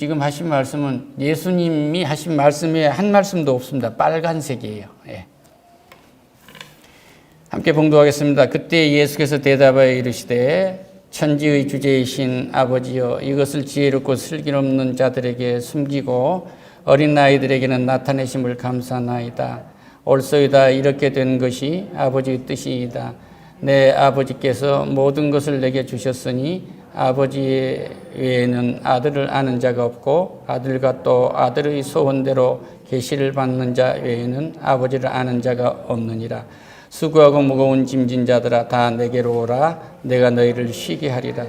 지금 하신 말씀은 예수님이 하신 말씀에 한 말씀도 없습니다. 빨간색이에요. 예. 함께 봉독하겠습니다. 그때 예수께서 대답하여 이르시되 천지의 주제이신 아버지여 이것을 지혜롭고 슬기롭는 자들에게 숨기고 어린 아이들에게는 나타내심을 감사나이다. 옳소이다 이렇게 된 것이 아버지의 뜻이이다. 내 아버지께서 모든 것을 내게 주셨으니 아버지 외에는 아들을 아는 자가 없고 아들과 또 아들의 소원대로 계시를 받는 자 외에는 아버지를 아는 자가 없느니라. 수고하고 무거운 짐진 자들아 다 내게로 오라. 내가 너희를 쉬게 하리라.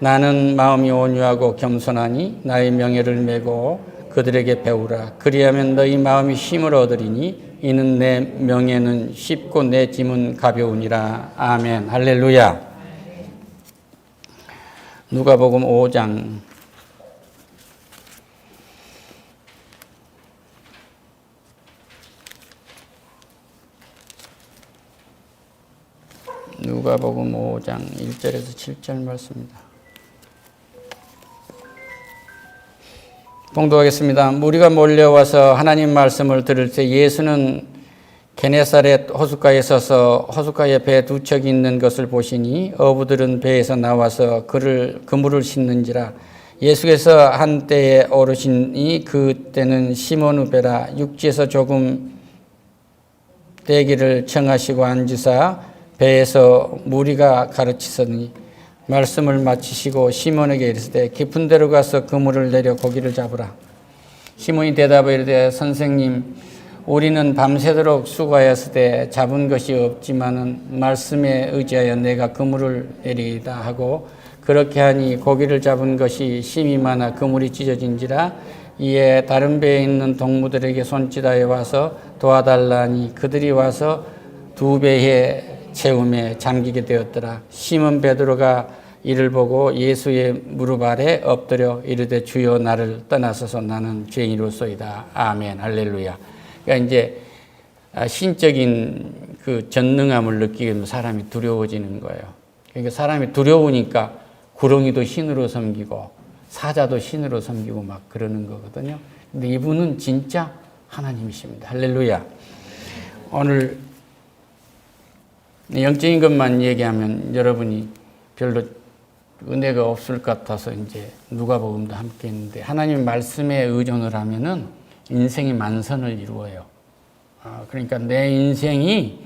나는 마음이 온유하고 겸손하니 나의 명예를 메고 그들에게 배우라. 그리하면 너희 마음이 힘을 얻으리니 이는 내 명예는 쉽고 내 짐은 가벼우니라. 아멘. 할렐루야 누가복음 5장 누가복음 5장 1절에서 7절 말씀입니다. 봉독하겠습니다. 무리가 몰려와서 하나님 말씀을 들을 때 예수는 게네사렛 호숫가에 서서 호숫가에 배 두 척이 있는 것을 보시니 어부들은 배에서 나와서 그를 그물을 싣는지라 예수께서 한때에 오르시니 그때는 시몬의 배라 육지에서 조금 떼기를 청하시고 앉으사 배에서 무리가 가르치더니 말씀을 마치시고 시몬에게 이르시되 깊은 데로 가서 그물을 내려 고기를 잡으라. 시몬이 대답하여 이르되 선생님 우리는 밤새도록 수고하였으되 잡은 것이 없지만은 말씀에 의지하여 내가 그물을 내리이다 하고 그렇게 하니 고기를 잡은 것이 심이 많아 그물이 찢어진지라 이에 다른 배에 있는 동무들에게 손짓하여 와서 도와달라니 그들이 와서 두 배에 채움에 잠기게 되었더라. 시몬 베드로가 이를 보고 예수의 무릎 아래 엎드려 이르되 주여 나를 떠나서서 나는 죄인으로소이다. 아멘. 할렐루야. 그러니까 이제 신적인 그 전능함을 느끼게 되면 사람이 두려워지는 거예요. 그러니까 사람이 두려우니까 구렁이도 신으로 섬기고 사자도 신으로 섬기고 막 그러는 거거든요. 근데 이분은 진짜 하나님이십니다. 할렐루야. 오늘 영적인 것만 얘기하면 여러분이 별로 은혜가 없을 것 같아서 이제 누가복음도 함께 했는데 하나님 말씀에 의존을 하면은 인생이 만선을 이루어요. 아, 그러니까 내 인생이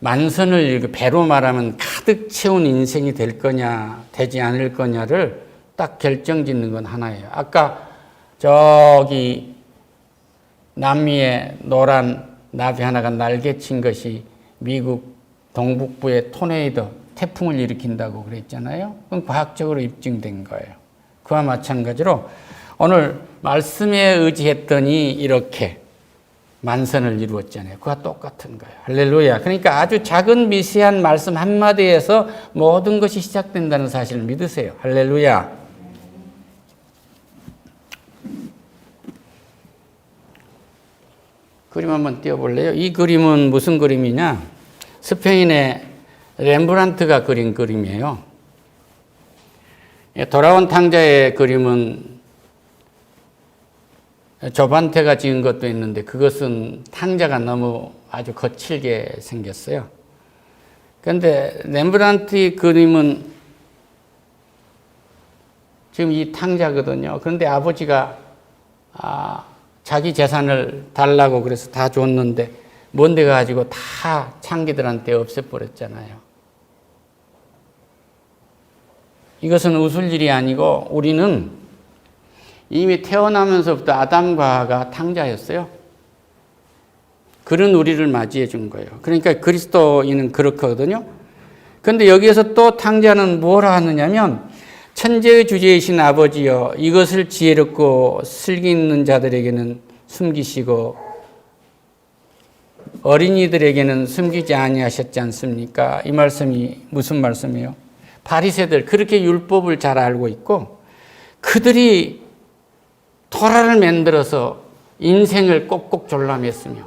만선을 배로 말하면 가득 채운 인생이 될 거냐 되지 않을 거냐를 딱 결정짓는 건 하나예요. 아까 저기 남미에 노란 나비 하나가 날개친 것이 미국 동북부의 토네이도 태풍을 일으킨다고 그랬잖아요. 그건 과학적으로 입증된 거예요. 그와 마찬가지로 오늘 말씀에 의지했더니 이렇게 만선을 이루었잖아요. 그와 똑같은 거예요. 할렐루야. 그러니까 아주 작은 미세한 말씀 한마디에서 모든 것이 시작된다는 사실을 믿으세요. 할렐루야. 그림 한번 띄워볼래요? 이 그림은 무슨 그림이냐? 스페인의 렘브란트가 그린 그림이에요. 예, 돌아온 탕자의 그림은 조반테가 지은 것도 있는데 그것은 탕자가 너무 아주 거칠게 생겼어요. 그런데 렘브란트의 그림은 지금 이 탕자거든요. 그런데 아버지가 아, 자기 재산을 달라고 그래서 다 줬는데 뭔데 가지고 다 창기들한테 없애버렸잖아요. 이것은 웃을 일이 아니고 우리는 이미 태어나면서부터 아담과 하가 탕자였어요. 그런 우리를 맞이해 준 거예요. 그러니까 그리스도인은 그렇거든요. 근데 여기에서 또 탕자는 뭘 하느냐면 천재의 주제이신 아버지여 이것을 지혜롭고 슬기 있는 자들에게는 숨기시고 어린이들에게는 숨기지 아니하셨지 않습니까? 이 말씀이 무슨 말씀이에요? 바리새들 그렇게 율법을 잘 알고 있고 그들이 토라를 만들어서 인생을 꼭꼭 졸라맸으며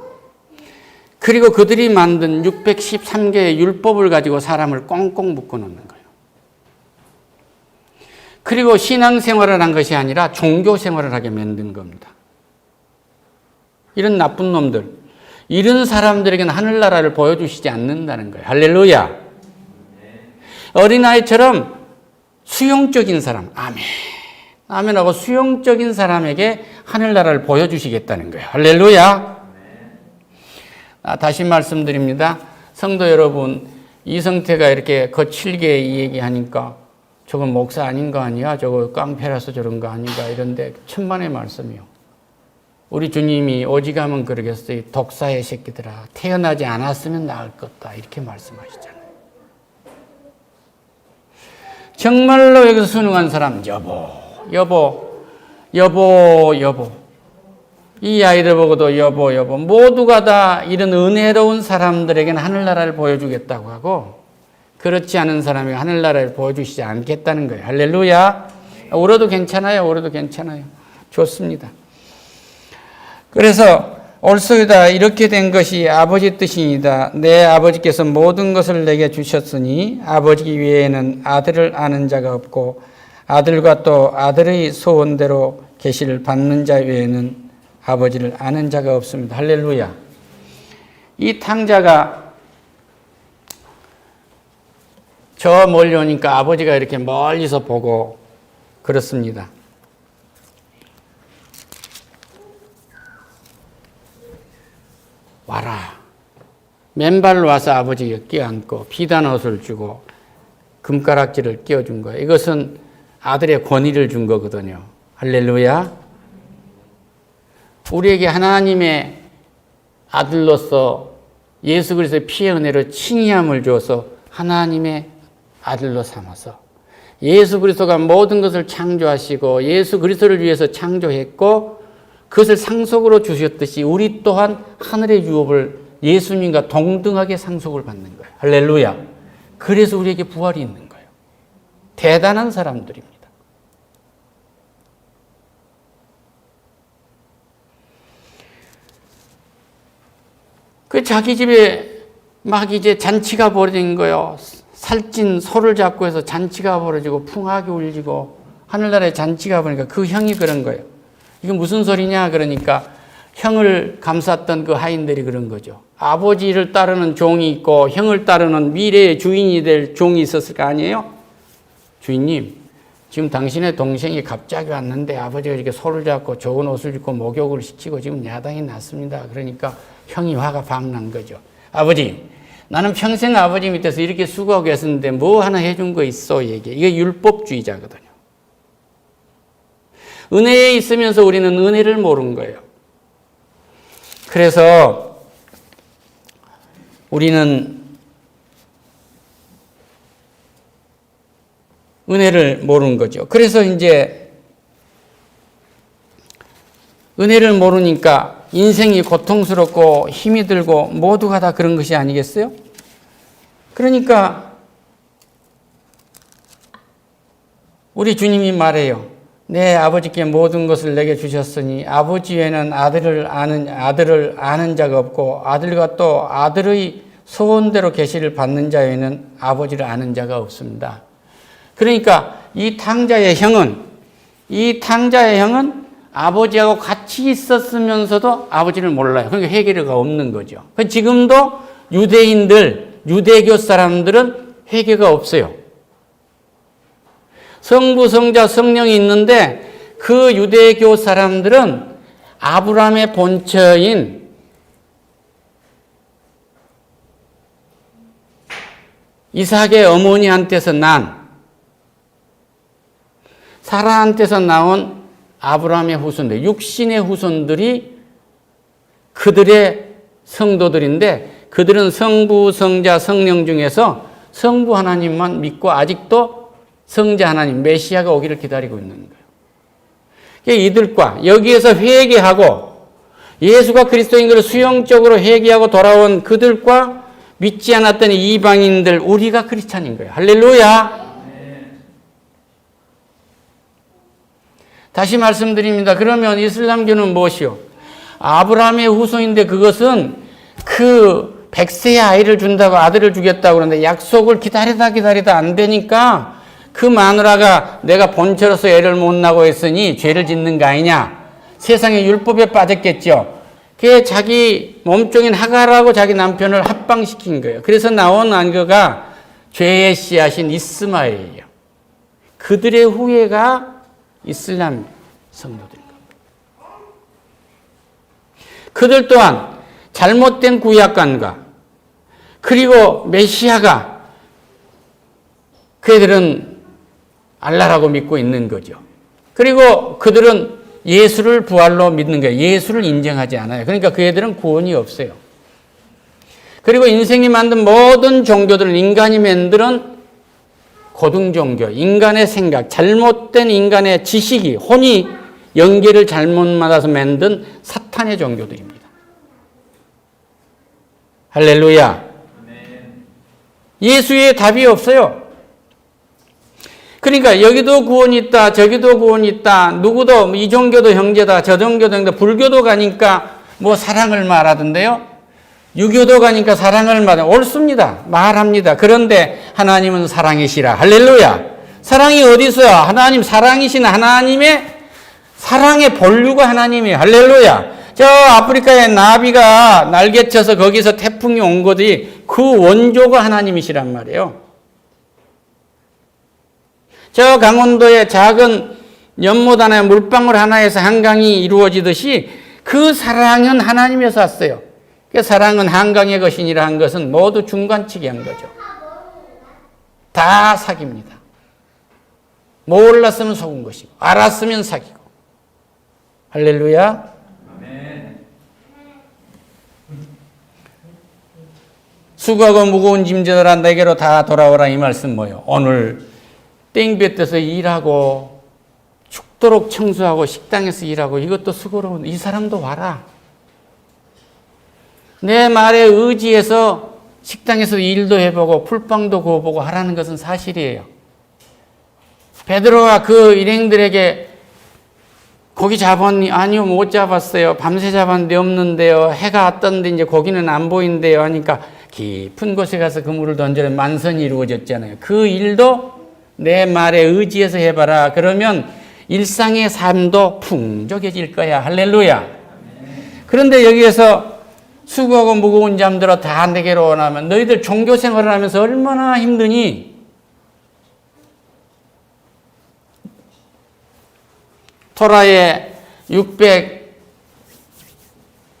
그리고 그들이 만든 613개의 율법을 가지고 사람을 꽁꽁 묶어 놓는 거예요. 그리고 신앙생활을 한 것이 아니라 종교생활을 하게 만든 겁니다. 이런 나쁜 놈들, 이런 사람들에게는 하늘나라를 보여주시지 않는다는 거예요. 할렐루야. 어린아이처럼 수용적인 사람, 아멘. 아멘하고 수용적인 사람에게 하늘나라를 보여주시겠다는 거예요. 할렐루야. 아, 다시 말씀드립니다. 성도 여러분, 이성태가 이렇게 거칠게 이 얘기하니까 저건 목사 아닌 거 아니야? 저거 깡패라서 저런 거 아닌가? 이런데 천만의 말씀이요. 우리 주님이 오지가면 그러겠어요. 독사의 새끼들아. 태어나지 않았으면 나을 것다. 이렇게 말씀하시잖아요. 정말로 여기서 순응한 사람, 여보, 여보, 여보, 여보. 이 아이들 보고도 여보, 여보. 모두가 다 이런 은혜로운 사람들에게는 하늘나라를 보여주겠다고 하고, 그렇지 않은 사람에게 하늘나라를 보여주시지 않겠다는 거예요. 할렐루야. 울어도 괜찮아요. 울어도 괜찮아요. 좋습니다. 그래서 옳소이다 이렇게 된 것이 아버지 뜻이니다 내 아버지께서 모든 것을 내게 주셨으니 아버지 외에는 아들을 아는 자가 없고 아들과 또 아들의 소원대로 계시를 받는 자 외에는 아버지를 아는 자가 없습니다. 할렐루야. 이 탕자가 저 멀리 오니까 아버지가 이렇게 멀리서 보고 그렇습니다. 와라. 맨발로 와서 아버지가 끼안고 비단 옷을 주고 금가락지를 끼워준 거예요. 이것은 아들의 권위를 준 거거든요. 할렐루야. 우리에게 하나님의 아들로서 예수 그리스도의 피의 은혜로 칭의함을 주어서 하나님의 아들로 삼아서 예수 그리스도가 모든 것을 창조하시고 예수 그리스도를 위해서 창조했고 그것을 상속으로 주셨듯이 우리 또한 하늘의 유업을 예수님과 동등하게 상속을 받는 거예요. 할렐루야. 그래서 우리에게 부활이 있는 거예요. 대단한 사람들입니다. 그 자기 집에 막 이제 잔치가 벌어진 거예요. 살찐 소를 잡고 해서 잔치가 벌어지고 풍악이 울리고 하늘나라에 잔치가 벌으니까 그 형이 그런 거예요. 이게 무슨 소리냐 그러니까 형을 감쌌던 그 하인들이 그런 거죠. 아버지를 따르는 종이 있고 형을 따르는 미래의 주인이 될 종이 있었을 거 아니에요? 주인님, 지금 당신의 동생이 갑자기 왔는데 아버지가 이렇게 소를 잡고 좋은 옷을 입고 목욕을 시키고 지금 야당이 났습니다. 그러니까 형이 화가 박난 거죠. 아버지, 나는 평생 아버지 밑에서 이렇게 수고하고 있었는데 뭐 하나 해준 거 있어? 얘기해. 이게 율법주의자거든요. 은혜에 있으면서 우리는 은혜를 모르는 거예요. 그래서 우리는 은혜를 모르는 거죠. 그래서 이제 은혜를 모르니까 인생이 고통스럽고 힘이 들고 모두가 다 그런 것이 아니겠어요? 그러니까 우리 주님이 말해요. 내 아버지께 모든 것을 내게 주셨으니 아버지 외에는 아들을 아는 아들을 아는 자가 없고 아들과 또 아들의 소원대로 계시를 받는 자 외에는 아버지를 아는 자가 없습니다. 그러니까 이 탕자의 형은 이 탕자의 형은 아버지하고 같이 있었으면서도 아버지를 몰라요. 그러니까 회개가 없는 거죠. 지금도 유대인들, 유대교 사람들은 회개가 없어요. 성부, 성자, 성령이 있는데 그 유대교 사람들은 아브라함의 본처인 이삭의 어머니한테서 난 사라한테서 나온 아브라함의 후손들, 육신의 후손들이 그들의 성도들인데 그들은 성부, 성자, 성령 중에서 성부 하나님만 믿고 아직도 성자 하나님, 메시아가 오기를 기다리고 있는 거예요. 이들과 여기에서 회개하고 예수가 그리스도인 것을 수용적으로 회개하고 돌아온 그들과 믿지 않았던 이방인들, 우리가 크리스찬인 거예요. 할렐루야! 다시 말씀드립니다. 그러면 이슬람교는 무엇이요? 아브라함의 후손인데 그것은 그 백세의 아이를 준다고 아들을 주겠다고 그러는데 약속을 기다리다 기다리다 안 되니까 그 마누라가 내가 본처로서 애를 못 낳고 했으니 죄를 짓는 거 아니냐. 세상에 율법에 빠졌겠죠. 그게 자기 몸종인 하가라고 자기 남편을 합방시킨 거예요. 그래서 나온 안거가 죄의 씨앗인 이스마엘이에요. 그들의 후예가 이슬람 성도들인 겁니다. 그들 또한 잘못된 구약관과 그리고 메시아가 그들은 알라라고 믿고 있는 거죠. 그리고 그들은 예수를 부활로 믿는 거예요. 예수를 인정하지 않아요. 그러니까 그 애들은 구원이 없어요. 그리고 인생이 만든 모든 종교들은 인간이 만드는 고등 종교, 인간의 생각, 잘못된 인간의 지식이 혼이 연계를 잘못 맞아서 만든 사탄의 종교들입니다. 할렐루야. 예수의 답이 없어요. 그러니까 여기도 구원이 있다, 저기도 구원이 있다, 누구도 이 종교도 형제다, 저 종교도 형제다, 불교도 가니까 뭐 사랑을 말하던데요. 유교도 가니까 사랑을 말해 옳습니다. 말합니다. 그런데 하나님은 사랑이시라. 할렐루야. 사랑이 어디 있어요? 하나님 사랑이신 하나님의 사랑의 본류가 하나님이에요. 할렐루야. 저 아프리카의 나비가 날개쳐서 거기서 태풍이 온 것이 그 원조가 하나님이시란 말이에요. 저 강원도의 작은 연못 하나에 물방울 하나에서 한강이 이루어지듯이 그 사랑은 하나님에서 왔어요. 그 사랑은 한강의 것이니라 한 것은 모두 중간치기 한 거죠. 다 사기입니다. 몰랐으면 속은 것이고, 알았으면 사기고. 할렐루야. 수고하고 무거운 짐져들아 내게로 다 돌아오라 이 말씀 뭐요? 오늘 땡볕에서 일하고 죽도록 청소하고 식당에서 일하고 이것도 수고로운 이 사람도 와라. 내 말에 의지해서 식당에서 일도 해보고 풀빵도 구워보고 하라는 것은 사실이에요. 베드로가 그 일행들에게 고기 잡았니? 아니요, 못 잡았어요. 밤새 잡았는데 없는데요. 해가 왔던데 이제 고기는 안 보인대요. 하니까 깊은 곳에 가서 그물을 던져라 만선이 이루어졌잖아요. 그 일도 내 말에 의지해서 해봐라. 그러면 일상의 삶도 풍족해질 거야. 할렐루야. 그런데 여기에서 수고하고 무거운 잠들어 다 내게로 오나면 너희들 종교 생활을 하면서 얼마나 힘드니? 토라에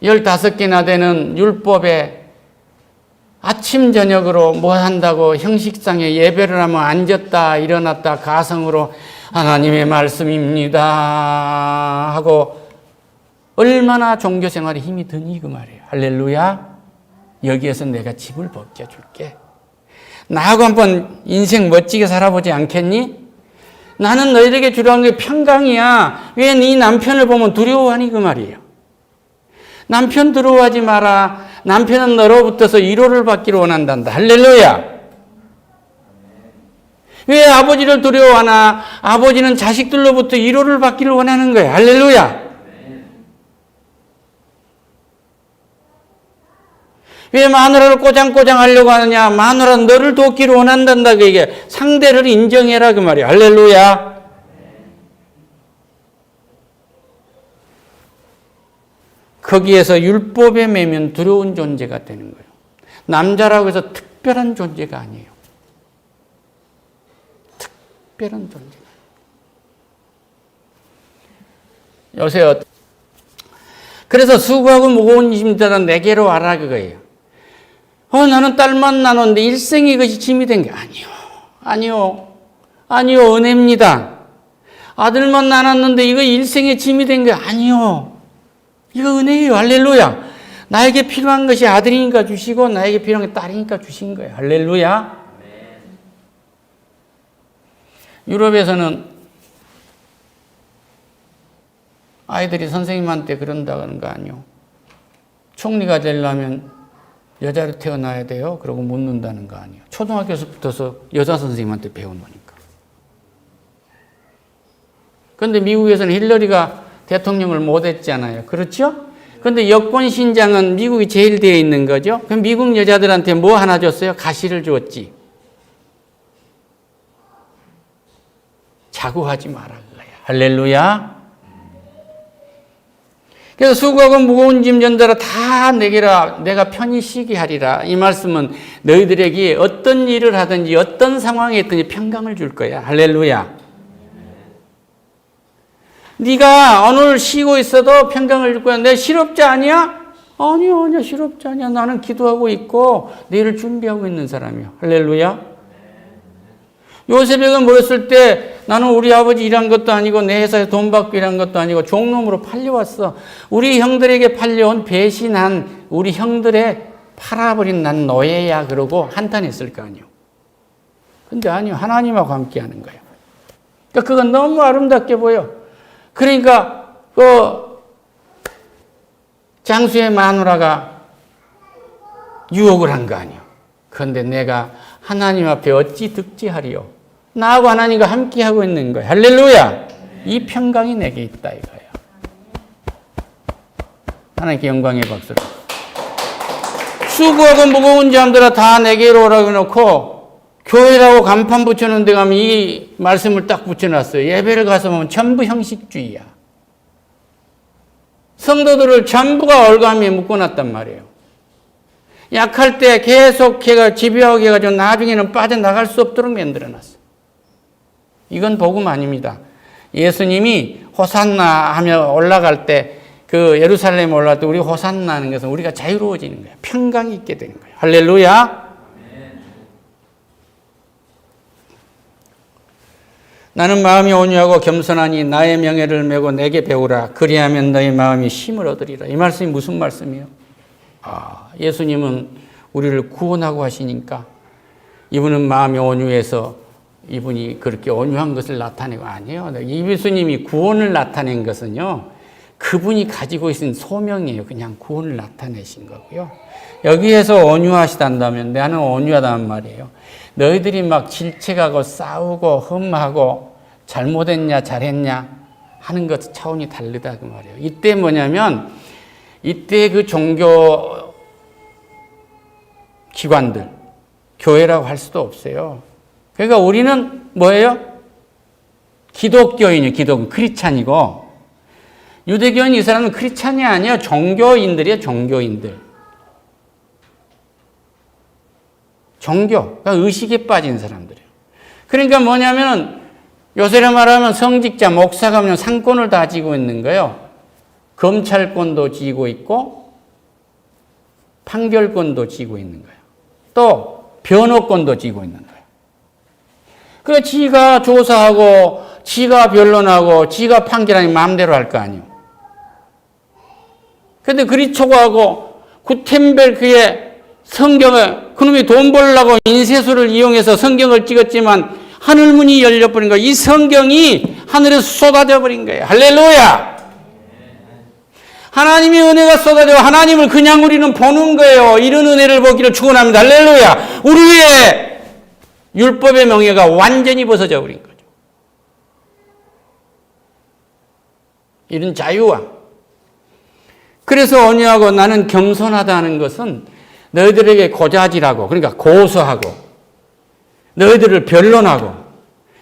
615개나 되는 율법에 아침 저녁으로 뭐 한다고 형식상에 예배를 하면 앉았다 일어났다 가성으로 하나님의 말씀입니다 하고 얼마나 종교 생활에 힘이 드니 그 말이에요. 할렐루야. 여기에서 내가 집을 벗겨 줄게. 나하고 한번 인생 멋지게 살아보지 않겠니? 나는 너희에게 주려는 게 평강이야. 왜 네 남편을 보면 두려워하니 그 말이에요. 남편 두려워하지 마라. 남편은 너로부터서 위로를 받기를 원한단다. 할렐루야. 왜 아버지를 두려워하나? 아버지는 자식들로부터 위로를 받기를 원하는 거야. 할렐루야. 왜 마누라를 꼬장꼬장 하려고 하느냐? 마누라는 너를 돕기를 원한단다. 그 이게 상대를 인정해라 그 말이야. 할렐루야. 거기에서 율법에 매면 두려운 존재가 되는 거예요. 남자라고 해서 특별한 존재가 아니에요. 특별한 존재. 요새 어- 그래서 수고하고 무거운 짐들은 내게로 와라 그거예요. 어, 나는 딸만 나눴는데 일생이 그것이 짐이 된 게 아니요. 아니요. 아니요. 은혜입니다. 아들만 나눴는데 이거 일생의 짐이 된 게 아니요. 이거 은혜예요. 할렐루야. 나에게 필요한 것이 아들이니까 주시고 나에게 필요한 게 딸이니까 주신 거예요. 할렐루야. 유럽에서는 아이들이 선생님한테 그런다는 거 아니요. 총리가 되려면 여자로 태어나야 돼요. 그러고 묻는다는 거 아니에요. 초등학교에서부터서 여자 선생님한테 배워놓으니까. 그런데 미국에서는 힐러리가 대통령을 못 했잖아요. 그렇죠? 그런데 여권 신장은 미국이 제일 되어 있는 거죠. 그럼 미국 여자들한테 뭐 하나 줬어요? 가시를 줬지. 자고하지 마라 그거야. 할렐루야. 그래서 수고하고 무거운 짐 전달아 다 내게라 내가 편히 쉬게 하리라. 이 말씀은 너희들에게 어떤 일을 하든지 어떤 상황에 있든지 평강을 줄 거야. 할렐루야. 네가 오늘 쉬고 있어도 평강을 줄 거야. 내 실업자 아니야? 아니야, 아니야, 실업자 아니야. 나는 기도하고 있고 내일을 준비하고 있는 사람이야. 할렐루야. 요셉에게 물었을 때 나는 우리 아버지 일한 것도 아니고 내 회사에 돈 받고 일한 것도 아니고 종놈으로 팔려왔어. 우리 형들에게 팔려온 배신한 우리 형들의 팔아버린 난 노예야 그러고 한탄했을 거 아니요. 근데 아니요. 하나님하고 함께 하는 거예요. 그러니까 그건 너무 아름답게 보여. 그러니까 그 장수의 마누라가 유혹을 한 거 아니요. 그런데 내가 하나님 앞에 어찌 득지하리요? 나하고 하나님과 함께 하고 있는 거예요. 할렐루야! 이 평강이 내게 있다 이거예요. 하나님께 영광의 박수를. 수고하고 무거운 자들아 다 내게로 오라고 해놓고 교회라고 간판 붙여놓은 데 가면 이 말씀을 딱 붙여놨어요. 예배를 가서 보면 전부 형식주의야. 성도들을 전부가 얼감에 묶어놨단 말이에요. 약할 때 계속 걔가 집요하게 해가지고 나중에는 빠져나갈 수 없도록 만들어놨어. 이건 복음 아닙니다. 예수님이 호산나 하며 올라갈 때 그 예루살렘 올라갈 때 우리 호산나 하는 것은 우리가 자유로워지는 거예요. 평강이 있게 되는 거예요. 할렐루야. 나는 마음이 온유하고 겸손하니 나의 명예를 메고 내게 배우라. 그리하면 너희 마음이 힘을 얻으리라. 이 말씀이 무슨 말씀이에요? 아, 예수님은 우리를 구원하고 하시니까 이분은 마음이 온유해서 이분이 그렇게 온유한 것을 나타내고 아니에요. 이 예수님이 구원을 나타낸 것은요. 그분이 가지고 있는 소명이에요. 그냥 구원을 나타내신 거고요. 여기에서 온유하시단다면 나는 온유하단 말이에요. 너희들이 막 질책하고 싸우고 흠하고 잘못했냐 잘했냐 하는 것 차원이 다르다 그 말이에요. 이때 뭐냐면 이때 그 종교 기관들 교회라고 할 수도 없어요. 그러니까 우리는 뭐예요? 기독교인이 기독 크리찬이고 유대교인 이 사람은 크리찬이 아니야 종교인들이야 종교인들. 종교, 그러니까 의식에 빠진 사람들이에요. 그러니까 뭐냐면 요새로 말하면 성직자, 목사가 면 상권을 다 쥐고 있는 거예요. 검찰권도 쥐고 있고 판결권도 쥐고 있는 거예요. 또 변호권도 쥐고 있는 거예요. 그 지가 조사하고 지가 변론하고 지가 판결하니 마음대로 할 거 아니에요. 근데 그리 초고하고 구텐벨크의 성경을 그놈이 돈 벌려고 인쇄소를 이용해서 성경을 찍었지만 하늘문이 열려버린 거예요. 이 성경이 하늘에서 쏟아져 버린 거예요. 할렐루야! 하나님의 은혜가 쏟아져 하나님을 그냥 우리는 보는 거예요. 이런 은혜를 보기를 축원합니다. 할렐루야! 우리의 율법의 명예가 완전히 벗어져 버린 거죠. 이런 자유와 그래서 언니하고 나는 겸손하다는 것은 너희들에게 고자질하고 그러니까 고소하고 너희들을 변론하고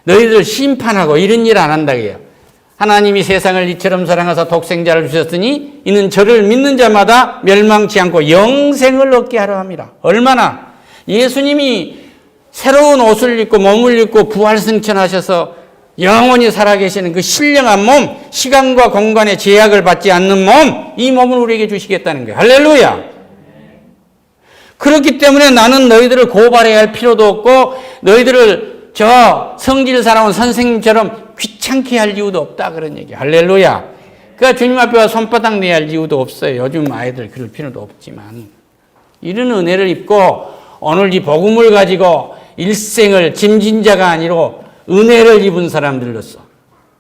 너희들을 심판하고 이런 일 안 한다 그래요. 하나님이 세상을 이처럼 사랑하사 독생자를 주셨으니 이는 저를 믿는 자마다 멸망치 않고 영생을 얻게 하려 합니다. 얼마나 예수님이 새로운 옷을 입고 몸을 입고 부활승천하셔서 영원히 살아계시는 그 신령한 몸, 시간과 공간의 제약을 받지 않는 몸, 이 몸을 우리에게 주시겠다는 거예요. 할렐루야! 그렇기 때문에 나는 너희들을 고발해야 할 필요도 없고, 너희들을 저 성질 살아온 선생님처럼 귀찮게 할 이유도 없다. 그런 얘기. 할렐루야! 그러니까 주님 앞에 와 손바닥 내야 할 이유도 없어요. 요즘 아이들 그럴 필요도 없지만. 이런 은혜를 입고, 오늘 이 복음을 가지고 일생을 짐진 자가 아니로 은혜를 입은 사람들로서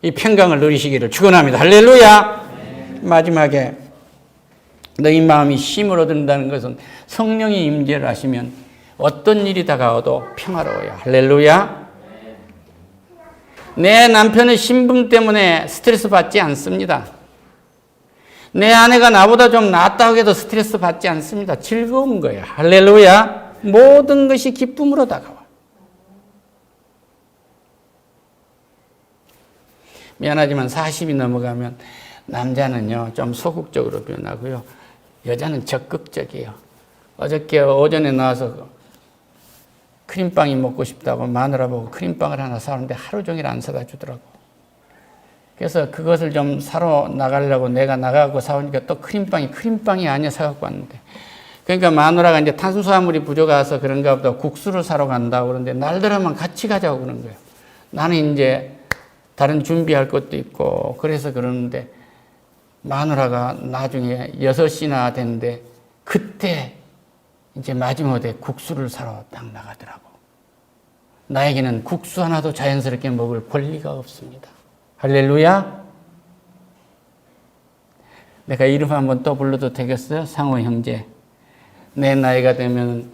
이 평강을 누리시기를 축원합니다. 할렐루야. 마지막에 너희 마음이 힘을 얻는다는 것은 성령이 임재를 하시면 어떤 일이 다가와도 평화로워요. 할렐루야. 내 남편의 신분 때문에 스트레스 받지 않습니다. 내 아내가 나보다 좀 낫다고 해도 스트레스 받지 않습니다. 즐거운 거예요. 할렐루야. 모든 것이 기쁨으로 다가와. 미안하지만 40이 넘어가면 남자는요, 좀 소극적으로 변하고요. 여자는 적극적이에요. 어저께 오전에 나와서 크림빵이 먹고 싶다고 마누라 보고 크림빵을 하나 사오는데 하루 종일 안 사다 주더라고. 그래서 그것을 좀 사러 나가려고 내가 나가고 사오니까 또 크림빵이 크림빵이 아니야 사갖고 왔는데. 그러니까 마누라가 이제 탄수화물이 부족해서 그런가 보다 국수를 사러 간다고 그러는데 날들하면 같이 가자고 그러는 거예요. 나는 이제 다른 준비할 것도 있고 그래서 그러는데 마누라가 나중에 여섯 시나 됐는데 그때 이제 마지막에 국수를 사러 딱 나가더라고. 나에게는 국수 하나도 자연스럽게 먹을 권리가 없습니다. 할렐루야. 내가 이름 한번 또 불러도 되겠어요? 상호 형제. 내 나이가 되면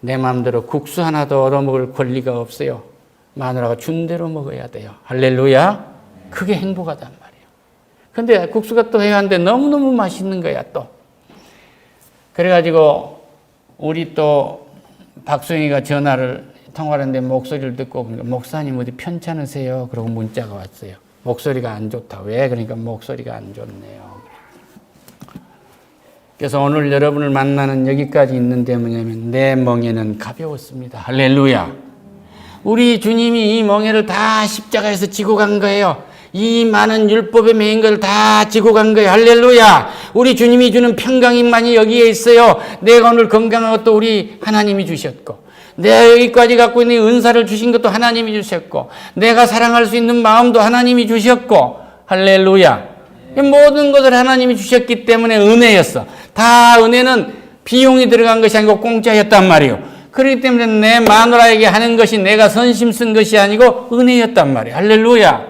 내 마음대로 국수 하나도 얻어먹을 권리가 없어요. 마누라가 준 대로 먹어야 돼요. 할렐루야. 그게 행복하단 말이에요. 근데 국수가 또 해야 하는데 너무너무 맛있는 거야, 또. 그래가지고 우리 또 박수영이가 전화를 통화를 했는데 목소리를 듣고 그러니까 목사님 어디 편찮으세요? 그러고 문자가 왔어요. 목소리가 안 좋다. 왜? 그러니까 목소리가 안 좋네요. 그래서 오늘 여러분을 만나는 여기까지 있는데 뭐냐면 내 멍에는 가벼웠습니다. 할렐루야. 우리 주님이 이 멍에를 다 십자가에서 지고 간 거예요. 이 많은 율법에 매인 걸 다 지고 간 거예요. 할렐루야. 우리 주님이 주는 평강임만이 여기에 있어요. 내가 오늘 건강한 것도 우리 하나님이 주셨고, 내가 여기까지 갖고 있는 은사를 주신 것도 하나님이 주셨고, 내가 사랑할 수 있는 마음도 하나님이 주셨고, 할렐루야. 모든 것을 하나님이 주셨기 때문에 은혜였어. 다 은혜는 비용이 들어간 것이 아니고 공짜였단 말이에요. 그렇기 때문에 내 마누라에게 하는 것이 내가 선심 쓴 것이 아니고 은혜였단 말이에요. 할렐루야.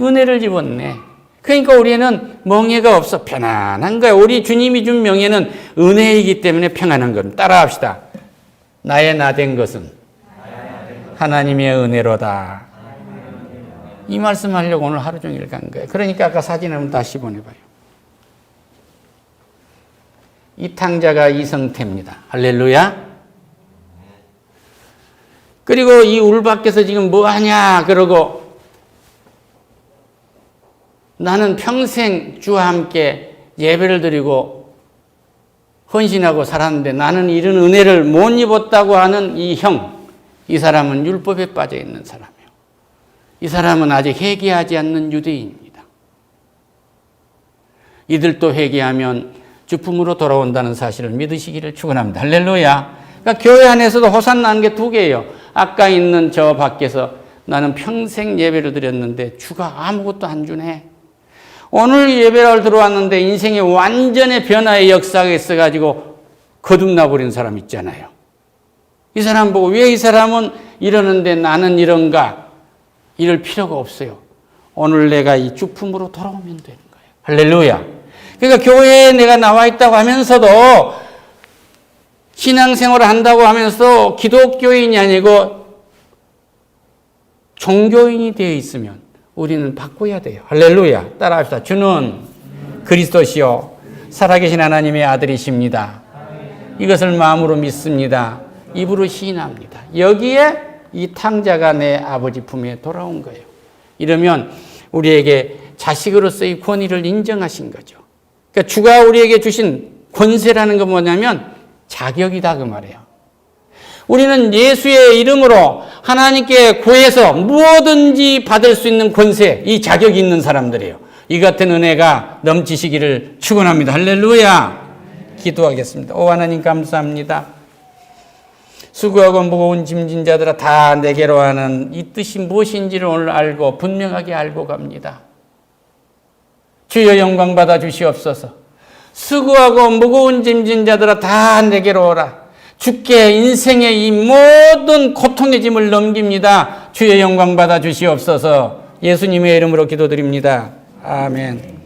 은혜를 집었네. 그러니까 우리는 멍해가 없어. 편안한 거야. 우리 주님이 준 명예는 은혜이기 때문에 평안한 겁니다. 따라합시다. 나의 나 된 것은 하나님의 은혜로다. 이 말씀 하려고 오늘 하루 종일 간 거예요. 그러니까 아까 사진 한번 다시 보내봐요. 이 탕자가 이성태입니다. 할렐루야. 그리고 이 울 밖에서 지금 뭐 하냐 그러고 나는 평생 주와 함께 예배를 드리고 헌신하고 살았는데 나는 이런 은혜를 못 입었다고 하는 이 형, 이 사람은 율법에 빠져 있는 사람이에요. 이 사람은 아직 회개하지 않는 유대인입니다. 이들도 회개하면 주품으로 돌아온다는 사실을 믿으시기를 축원합니다. 할렐루야. 그러니까 교회 안에서도 호산나는 게 두 개예요. 아까 있는 저 밖에서 나는 평생 예배를 드렸는데 주가 아무것도 안 주네. 오늘 예배를 들어왔는데 인생의 완전의 변화의 역사가 있어가지고 거듭나 버린 사람 있잖아요. 이 사람 보고 왜 이 사람은 이러는데 나는 이런가? 이럴 필요가 없어요. 오늘 내가 이 주품으로 돌아오면 되는 거예요. 할렐루야. 그러니까 교회에 내가 나와 있다고 하면서도 신앙생활을 한다고 하면서 기독교인이 아니고 종교인이 되어 있으면 우리는 바꿔야 돼요. 할렐루야. 따라합시다. 주는 그리스도시요. 살아계신 하나님의 아들이십니다. 이것을 마음으로 믿습니다. 입으로 시인합니다. 여기에 이 탕자가 내 아버지 품에 돌아온 거예요. 이러면 우리에게 자식으로서의 권위를 인정하신 거죠. 그러니까 주가 우리에게 주신 권세라는 건 뭐냐면 자격이다 그 말이에요. 우리는 예수의 이름으로 하나님께 구해서 무엇든지 받을 수 있는 권세, 이 자격이 있는 사람들이에요. 이 같은 은혜가 넘치시기를 축원합니다. 할렐루야. 기도하겠습니다. 오 하나님 감사합니다. 수고하고 무거운 짐진 자들아 다 내게로 하는 이 뜻이 무엇인지를 오늘 알고 분명하게 알고 갑니다. 주여 영광 받아 주시옵소서. 수고하고 무거운 짐진 자들아 다 내게로 오라. 주께 인생의 이 모든 고통의 짐을 넘깁니다. 주의 영광 받아 주시옵소서. 예수님의 이름으로 기도드립니다. 아멘.